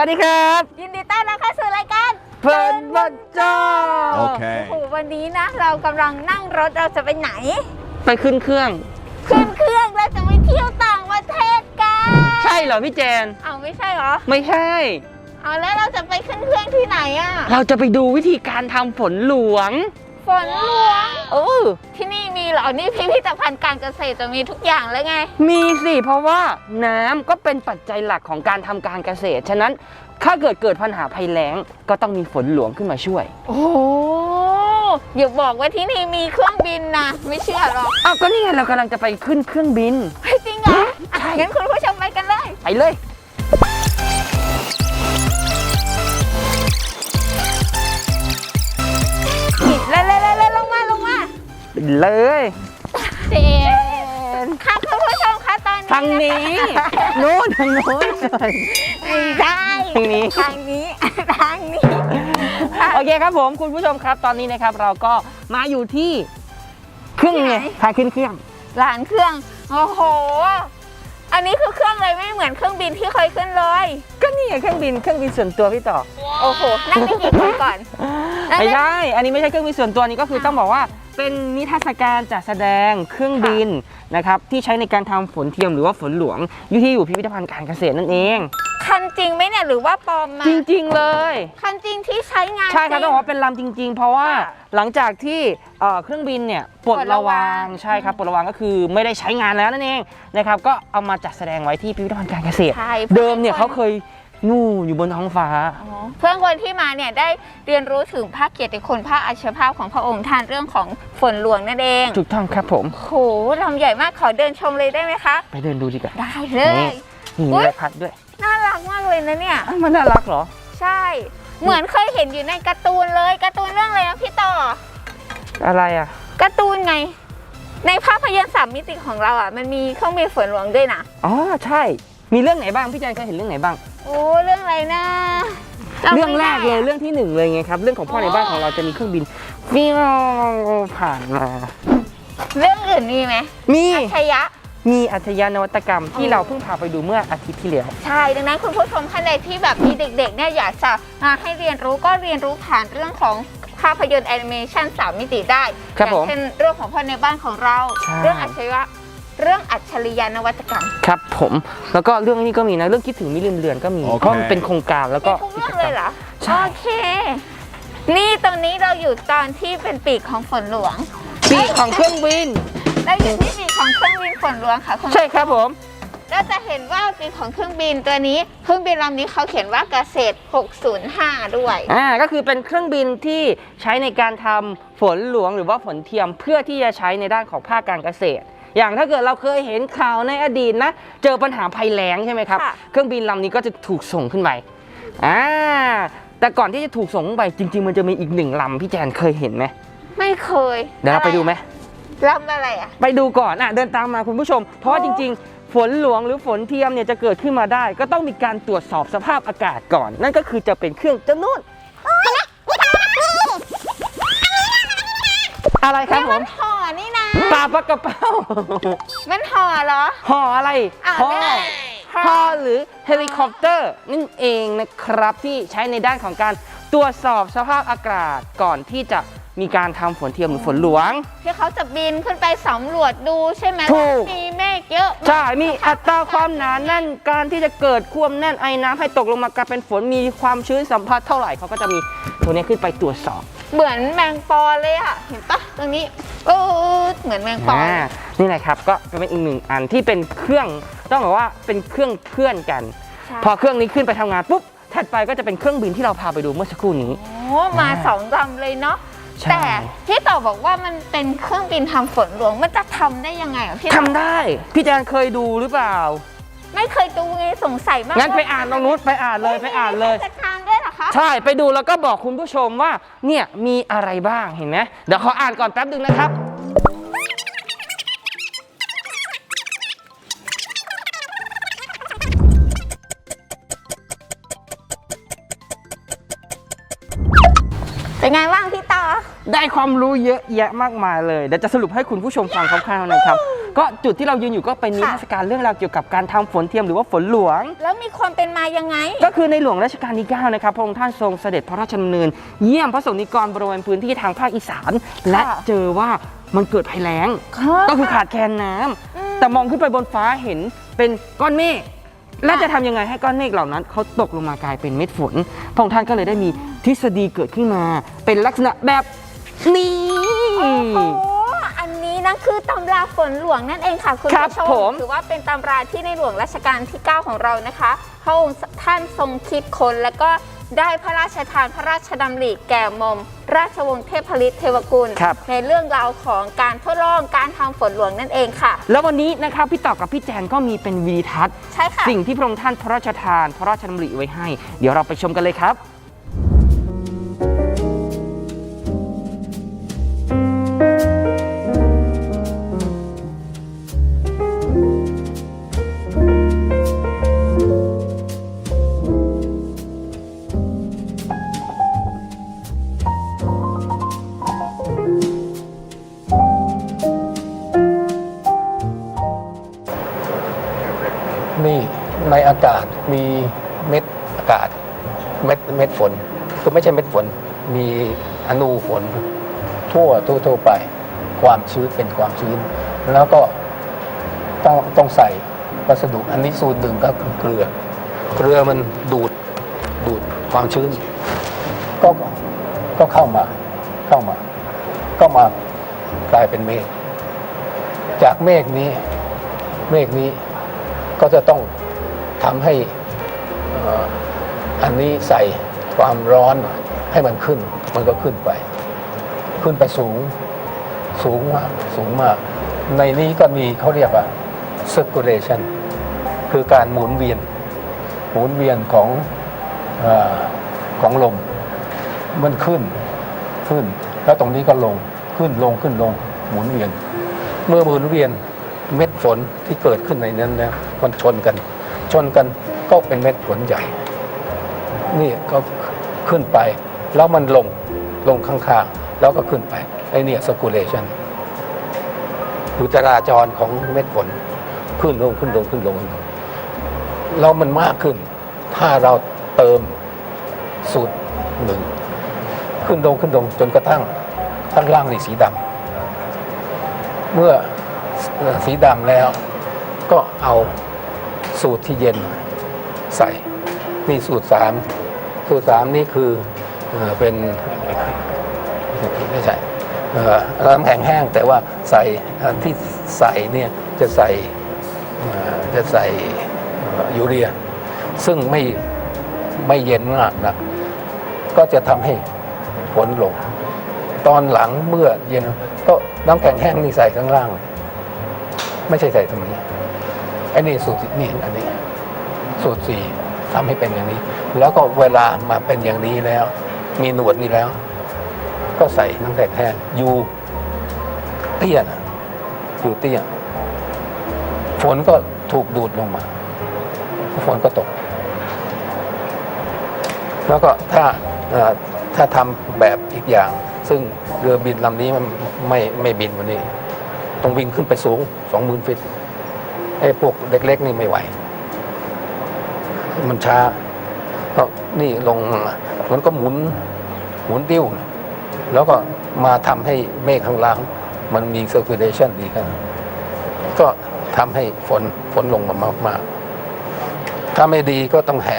สวัสดีครับ ยินดีต้อนรับเข้าสู่รายการเพลินบันจอโอ้ Okay. โหวันนี้นะ เรากำลังนั่งรถเราจะไปไหน ไปขึ้นเครื่อง ขึ้นเครื่องเราจะไปเที่ยวต่างประเทศกันใช่เหรอพี่แจน เอาไม่ใช่เหรอ ไม่ใช่ เอาแล้วเราจะไปขึ้นเครื่องที่ไหนอะเราจะไปดูวิธีการทำฝนหลวง ฝนหลวงเออที่นี่มีเหรอ นี่พิพิธภัณฑ์การเกษตรจะมีทุกอย่างแล้วไง มีสิเพราะว่าน้ำก็เป็นปัจจัยหลักของการทำการเกษตร ฉะนั้นถ้าเกิดเกิดปัญหาภัยแล้งก็ต้องมีฝนหลวงขึ้นมาช่วย โอ้โหอย่าบอกว่าที่นี่มีเครื่องบินนะ ไม่เชื่อหรอกอ้าวก็นี่ไงเรากำลังจะไปขึ้นเครื่องบินเฮ้ยจริงเหรออะงั้นคุณผู้ชมไปกันเลย ไปเลยเลย เลยเจนค่ะคุณผู้ชมคะตอนนี้ทางนี้นู้นทางนู้นไม่ใช่ทางนี้ทางนี้ทางนี้โอเคครับผมคุณผู้ชมครับตอนนี้นะครับเราก็มาอยู่ที่เครื่องไงทางขึ้นเครื่องร้านเครื่องโอ้โห อันนี้คือเครื่องเลยไม่เหมือนเครื่องบินที่เคยขึ้นเลย ก็นี่ไงเครื่องบินเครื่องบินส่วนตัวพี่ต่อโอ้โหนั่งได้กี่คนก่อนไม่ใช่อันนี้ไม่ใช่เครื่องบินส่วนตัวนี้ก็คือต้องบอกว่า เป็นนิทรรศการจัดแสดงเครื่องบินนะครับที่ใช้ในการทำฝนเทียมหรือว่าฝนหลวง อยู่ที่อยู่พิพิธภัณฑ์การเกษตรนั่นเอง คันจริงไหมเนี่ยหรือว่าปลอมมาจริงๆเลย คันจริงที่ใช้งานใช่ครับจต้องบอกว่าเป็นลำจริง ๆ เพราะว่าค่ะหลังจากที่เอ่อเครื่องบินเนี่ยปลดปลดระระวาวางง ใช่ครับปลดระวางก็คือไม่ได้ใช้งานแล้วนั่นเองนะครับก็เอามาจัดแสดงไว้ที่พิพิธภัณฑ์การเกษตร ใช่เดิมเนี่ยเขาเคย นู่นอยู่บนท้องฟ้าอ๋อเพื่อนคนที่มาเนี่ยได้เรียนรู้ถึงภาคเกียรติคุณภาคอัชภาพของพระองค์ท่านเรื่องของฝนหลวงนั่นเองถูกต้องครับผมโหลำใหญ่มากขอเดินชมเลยได้ไหมคะ ไปเดินดูดีกว่า ได้เลยนี่อุ๊มีย ใบพัดด้วยน่ารักมากเลยนะเนี่ย อ้าวมันน่ารักเหรอ ใช่ เหมือนเคยเห็นอยู่ในการ์ตูนเลยการ์ตูนเรื่องอะไรนะพี่ต่ออะไรอะ การ์ตูนไง ในภาพยนตร์สามมิติของเราอะมันมีเครื่องบินฝนหลวงด้วยนะ อ๋อใช่ มีเรื่องไหนบ้างพี่แจนเคยเห็นเรื่องไหนบ้าง โอ้เรื่องอะไรนะจำเรื่องไม่แรได้กเลยอะเรื่องที่หนึ่งเลยไงครับเรื่องของพ่อในบ้านของเราจะมีเครื่องบินฟิวผ่านมาเรื่องอื่นมีไหมมีอัจฉริยะมีอัจฉริยะนวัตกรรมที่อ๋อเราเพิ่งพาไปดูเมื่ออาทิตย์ที่แล้วใช่ดังนั้นคุณผู้ชมท่านใดที่แบบมีเด็กๆเนี่ยอยากจะมาให้เรียนรู้ก็เรียนรู้ผ่านเรื่องของภาพยนตร์แอนิเมชันสามมิติได้ครับอย่างผมเช่นเรื่องของพ่อในบ้านของเราใช่เรื่องอัจฉริยะ เรื่องอัจฉริยะนวัตกรรม ครับผมแล้วก็เรื่องนี้ก็มีนะเรื่องคิดถึงมิลืมเลือนก็มีโอเค เพราะมันเป็นโครงการแล้วก็มีทุกเรื่องเลยเหรอ ใช่โอเค นี่ตอนนี้เราอยู่ตอนที่เป็นปีกของฝนหลวงปีกของเครื่องบิน เราอยู่ที่ปีกของเครื่องบินฝนหลวงค่ะคุณใช่ครับผม เราจะเห็นว่าปีกของเครื่องบินตัวนี้ เครื่องบินลำนี้เขาเขียนว่าเกษตร 605 ด้วย อ่าก็คือเป็นเครื่องบินที่ใช้ในการทำฝนหลวงหรือว่าฝนเทียมเพื่อที่จะใช้ในด้านของภาคการเกษตร อย่างถ้าเกิดเราเคยเห็นข่าวในอดีตนะ เจอปัญหาภัยแล้งใช่ไหมครับค่ะเครื่องบินลำนี้ก็จะถูกส่งขึ้นไปอ่าแต่ก่อนที่จะถูกส่งขึ้นไปจริง ๆ มันจะมีอีกหนึ่งลำพี่แจนเคยเห็นไหมไม่เคย เดี๋ยวเราไปดูไหมลำอะไรอะ ไปดูก่อนอะเดินตามมาคุณผู้ชม เพราะว่าจริง ๆ ฝนหลวงหรือฝนเทียมเนี่ยจะเกิดขึ้นมาได้ ก็ต้องมีการตรวจสอบสภาพอากาศก่อน นั่นก็คือจะเป็นเครื่องจะนู่นอะไรครับนี่ผมัมนห่อนี่นะ ปลาปลากระเป้ามันห่อเหรอ ห่ออะไรอะห่อเรียกอะไรห่อหรือเฮลิคอปเตอร์นั่นเองนะครับที่ใช้ในด้านของการตรวจสอบสภาพอากาศก่อนที่จะ มีการทำฝนเทียมหรือฝนหลวง ที่เขาจะบินขึ้นไปสำรวจดูใช่ไหมถูก ว่ามีเมฆเยอะไหมใช่ มีอัตราความหนาแน่นการที่จะเกิดความแน่นไอน้ำให้ตกลงมากลายเป็นฝนมีความชื้นสัมผัสเท่าไหร่เขาก็จะมีตัวนี้ขึ้นไปตรวจสอบเหมือนแมงปอเลยอะเห็นปะตรงนี้โอ้เหมือนแมงปออ่านี่แหละครับก็เป็นอีกหนึ่งอันที่เป็นเครื่องต้องบอกว่าเป็นเครื่องเพื่อนกัน ใช่พอเครื่องนี้ขึ้นไปทำงานปุ๊บถัดไปก็จะเป็นเครื่องบินที่เราพาไปดูเมื่อสักครู่นี้ โอ้มาสองลำเลยเนาะ ใช่ แต่พี่ต่อบอกว่ามันเป็นเครื่องบินทำฝนหลวงมันจะทำได้ยังไงอะพี่ต่อทำได้ พี่แจนเคยดูหรือเปล่า ไม่เคยดูไงสงสัยมากงั้นไปอ่านตรงนู้นไปอ่านเลยไปอ่านเลยจะทางด้วยเหรอคะใช่ไปดูแล้วก็บอกคุณผู้ชมว่าเนี่ยมีอะไรบ้างเห็นไหมเดี๋ยวขออ่านก่อนแป๊บนึงนะครับ ความรู้เยอะแยะมากมายเลยเดี๋ยวจะสรุปให้คุณผู้ชมฟังคร่าวๆนะครับ ก็จุดที่เรายืนอยู่ก็เป็นนิทรรศการเรื่องราวเกี่ยวกับการทำฝนเทียมหรือว่าฝนหลวง แล้วมีความเป็นมายังไง ก็คือในหลวงรัชกาลที่9นะครับพระองค์ท่านทรงเสด็จพระราชดำเนิน เยี่ยมพระสงฆ์นิกรบริเวณพื้นที่ทางภาคอีสาน และเจอว่ามันเกิดภัยแล้ง ก็คือขาดแคลนน้ำแต่มองขึ้นไปบนฟ้าเห็นเป็นก้อนเมฆและจะทำยังไงให้ก้อนเมฆเหล่านั้นเขาตกลงมากลายเป็นเม็ดฝนพระองค์ท่านก็เลยได้มีทฤษฎีเกิดขึ้นมา เป็นลักษณะแบบ นี้โอ้โหอันนี้นะคือตำราฝนหลวงนั่นเองค่ะคุณครับผู้ชผม ถือว่าเป็นตำราที่ในหลวงรัชกาลที่ 9 ของเรานะคะพระองค์ท่านทรงคิดค้นแล้วก็ได้พระราชทานพระราชดำริแก่หมอม ราชวงศ์เทพฤทธิ์เทวกุล ครับ ในเรื่องราวของการทดลองการทำฝนหลวงนั่นเองค่ะ แล้ววันนี้นะครับพี่ต่อกับพี่แจนก็มีเป็นวิดีทัศน์ ใช่ค่ะ สิ่งที่พระองค์ท่านพระราชทาน พระราชดำริไว้ให้ เดี๋ยวเราไปชมกันเลยครับ เม็ดเม็ดฝนคือไม่ใช่เม็ดฝน มีอนูฝนทั่วทั่วทั่วไป ความชื้นเป็นความชื้น แล้วก็ต้องต้องใส่วัสดุอันนี้สูตรหนึ่งก็คือเกลือ เกลือมันดูดดูดความชื้น ก็ก็เข้ามาเข้ามา ก็มากลายเป็นเมฆจากเมฆนี้เมฆนี้ก็จะต้องทำให้ อันนี้ใส่ความร้อนให้มันขึ้น มันก็ขึ้นไป ขึ้นไปสูง สูงมาก สูงมาก ในนี้ก็มีเขาเรียกว่า circulation คือการหมุนเวียน หมุนเวียนของอของลม มันขึ้น ขึ้น แล้วตรงนี้ก็ลง ขึ้นลงขึ้นลง หมุนเวียน เมื่อหมุนเวียนเม็ดฝนที่เกิดขึ้นในนั้นแล้วมันชนกัน ชนกันก็เป็นเม็ดฝนใหญ่ นี่ก็ขึ้นไป แล้วมันลงลงข้างๆ แล้วก็ขึ้นไปไอ้นี่ย circulation คือจราจรของเม็ดฝนขึ้นลงขึ้นลงขึ้นลงแล้วมันมากขึ้น ถ้าเราเติมสูตรหนึ่งขึ้นลงขึ้นลงจนกระทั่งข้างล่างนี่สีดำเมื่อเอ่อสีดำแล้วก็เอาสูตรที่เย็นใส่ นี่สูตรสามสูตรสามนี่คือเอเป็นไม่ใช่เอ่อน้ำแข็งแห้งแต่ว่าใส่ที่ใส่เนี่ยจะใส่จะใส่ยูเรีย ซึ่งไม่ไม่เย็นมากนะก็จะทำให้ฝนลง ตอนหลังเมื่อเย็นก็น้ำแข็งแห้งนี่ใส่ข้างล่างเลยไม่ใช่ใส่ตรงนี้ไอ้นี่สูตรนี่อันนี้ สูตรสี่ ทำให้เป็นอย่างนี้ แล้วก็เวลามาเป็นอย่างนี้แล้ว มีหนวดนี่แล้ว ก็ใส่น้ำแข็งแห้งอยู่เตี้ยนะอยู่เตี้ยฝนก็ถูกดูดลงมา ฝนก็ตก แล้วก็ถ้าถ้าทำแบบอีกอย่าง ซึ่งเรือบินลำนี้มันไม่ไม่บินวันนี้ ต้องบินขึ้นไปสูงสองหมื่นฟิตไอ้พวกเล็กๆนี่ไม่ไหว มันช้าก็นี่ลงมันก็หมุนหมุนติ้ว แล้วก็มาทำให้เมฆข้างล่าง มันมี circulation ดีขึ้นก็ทำให้ฝนฝนลงมามากๆ ถ้าไม่ดีก็ต้องแห่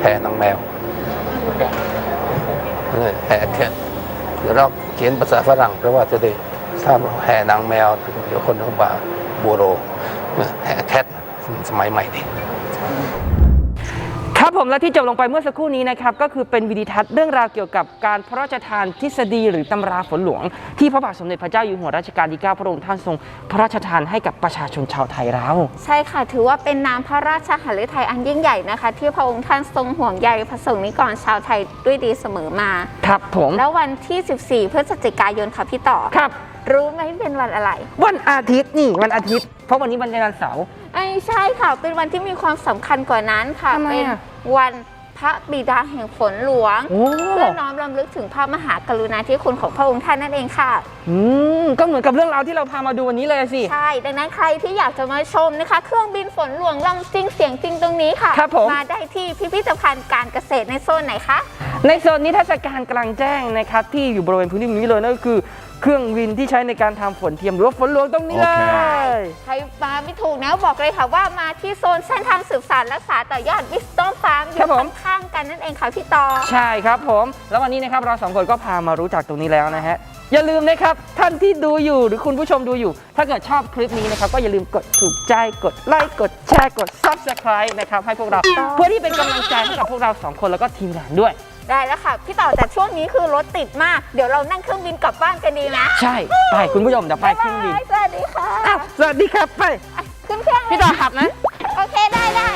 แห่นางแมวแห่แค่เดี๋ยวเราเขียนภาษาฝรั่งเพราะว่าจะได้ถ้าแห่นางแมว เดี๋ยวคนเขาบาบูโรแห่แคทสมัยใหม่นี่ ครับผมและที่จบลงไปเมื่อสักครู่นี้นะครับก็คือเป็นวิดีทัศน์เรื่องราวเกี่ยวกับการพระราชทานทฤษฎีหรือตำราฝนหลวง ที่พระบาทสมเด็จพระเจ้าอยู่หัวรัชกาลที่ 9 พระองค์ท่านทรงพระราชทานให้กับประชาชนชาวไทยเรา ใช่ค่ะ ถือว่าเป็นน้ำพระราชหฤทัยอันยิ่งใหญ่นะคะ ที่พระองค์ท่านทรงห่วงใยพระสงฆ์นิกรชาวไทยด้วยดีเสมอมา ครับผม แล้ววันที่ 14 พฤศจิกายนค่ะพี่ต่อครับ รู้ไหมเป็นวันอะไร วันอาทิตย์นี่วันอาทิตย์ เพราะวันนี้วันจันทร์เสาร์ ไอ้ใช่ค่ะ เป็นวันที่มีความสำคัญกว่านั้นค่ะ ทำไมเป็นอะ วันพระบิดาแห่งฝนหลวง โอ้เพื่อน้อมรำลึกถึงพระมหากรุณาธิคุณของพระองค์ท่านนั่นเองค่ะ อืมก็เหมือนกับเรื่องราวที่เราพามาดูวันนี้เลยสิ ใช่ ดังนั้นใครที่อยากจะมาชมนะคะ เครื่องบินฝนหลวงลำจริงเสียงจริงตรงนี้ค่ะครับผม ได้ที่พิพิธภัณฑ์การเกษตรในโซนไหนคะ ในโซนนิทรรศการกลางแจ้งนะครับที่อยู่บริเวณพื้นที่นี้เลยนั่นก็คือ เครื่องบินที่ใช้ในการทำฝนเทียมหรือว่าฝนหลวงตรงนี้เลยใครมาไม่ถูกนะบอกเลยค่ะว่ามาที่โซนเส้นทางสืบสานรักษาต่อยอดวิสตอมฟาร์มอครัยู่บผม ข้างๆกันนั่นเองค่ะพี่ต่อใช่ครับผม แล้ววันนี้นะครับเราสองคนก็พามารู้จักตรงนี้แล้วนะฮะ อย่าลืมนะครับท่านที่ดูอยู่หรือคุณผู้ชมดูอยู่ ถ้าเกิดชอบคลิปนี้นะครับ ก็อย่าลืมกดถูกใจกดไลค์กดแชร์กด subscribe นะครับให้พวกเรา เพื่อที่เป็นกำลังใจให้กับพวกเราสองคนแล้วก็ทีมงานด้วย ได้แล้วค่ะ พี่ต่อแต่ช่วงนี้คือรถติดมาก เดี๋ยวเรานั่งเครื่องบินกลับบ้านกันดีนะใช่ ไปคุณผู้ชมเดี๋ยวไปเครื่องบินบ๊ายบายสวัสดีค่ะ อ้าวสวัสดีครับไป ขึ้นเครื่องเลยพี่ต่อขับนะ โอเคได้ได้